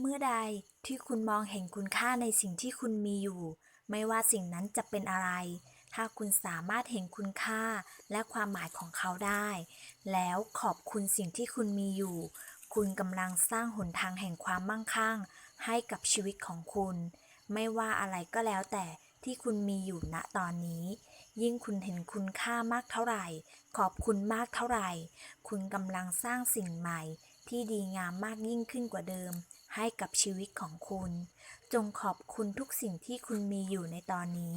เมื่อใดที่คุณมองเห็นคุณค่าในสิ่งที่คุณมีอยู่ ไม่ว่าสิ่งนั้นจะเป็นอะไร ถ้าคุณสามารถเห็นคุณค่าและความหมายของเขาได้ แล้วขอบคุณสิ่งที่คุณมีอยู่ คุณกำลังสร้างหนทางแห่งความมั่งคั่ง ให้กับชีวิตของคุณ ไม่ว่าอะไรก็แล้วแต่ที่คุณมีอยู่ณตอนนี้ ยิ่งคุณเห็นคุณค่ามากเท่าไหร่ ขอบคุณมากเท่าไหร่ คุณกำลังสร้างสิ่งใหม่ ที่ดีงามมากยิ่งขึ้นกว่าเดิม ให้กับชีวิตของคุณ จงขอบคุณทุกสิ่งที่คุณมีอยู่ในตอนนี้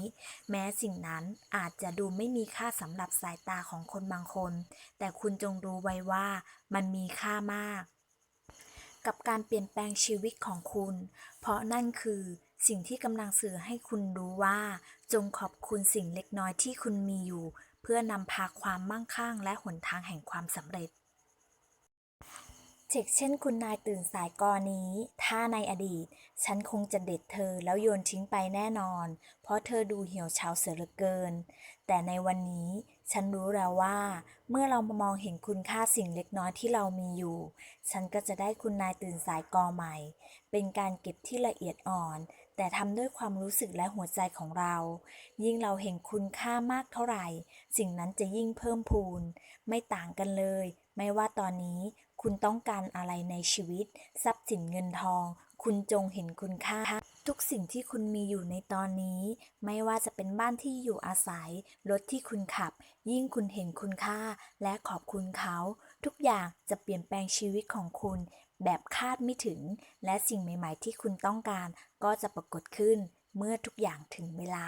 แม้สิ่งนั้นอาจจะดูไม่มีค่าสำหรับสายตาของคนบางคน แต่คุณจงรู้ไว้ว่ามันมีค่ามาก กับการเปลี่ยนแปลงชีวิตของคุณ เพราะนั่นคือสิ่งที่กำลังสื่อให้คุณรู้ว่า จงขอบคุณสิ่งเล็กน้อยที่คุณมีอยู่ เพื่อนำพาความมั่งคั่งและหนทางแห่งความสำเร็จ เช็กเช่นคุณนายตื่นสายกอนี้ ถ้าในอดีต ฉันคงจะเด็ดเธอแล้วโยนทิ้งไปแน่นอน เพราะเธอดูเหี่ยวเฉาเสียเหลือเกิน แต่ในวันนี้ฉันรู้แล้วว่า เมื่อเรามองเห็นคุณค่าสิ่งเล็กน้อยที่เรามีอยู่ ฉันก็จะได้คุณนายตื่นสายกอใหม่ เป็นการเก็บที่ละเอียดอ่อน แต่ทำด้วยความรู้สึกและหัวใจของเรา ยิ่งเราเห็นคุณค่ามากเท่าไหร่ สิ่งนั้นจะยิ่งเพิ่มพูน ไม่ต่างกันเลย ไม่ว่าตอนนี้ คุณต้องการอะไรในชีวิต ทรัพย์สินเงินทอง คุณจงเห็นคุณค่า ทุกสิ่งที่คุณมีอยู่ในตอนนี้ ไม่ว่าจะเป็นบ้านที่อยู่อาศัย รถที่คุณขับ ยิ่งคุณเห็นคุณค่า และขอบคุณเขา ทุกอย่างจะเปลี่ยนแปลงชีวิตของคุณ แบบคาดไม่ถึง และสิ่งใหม่ ๆ ที่คุณต้องการ ก็จะปรากฏขึ้น เมื่อทุกอย่างถึงเวลา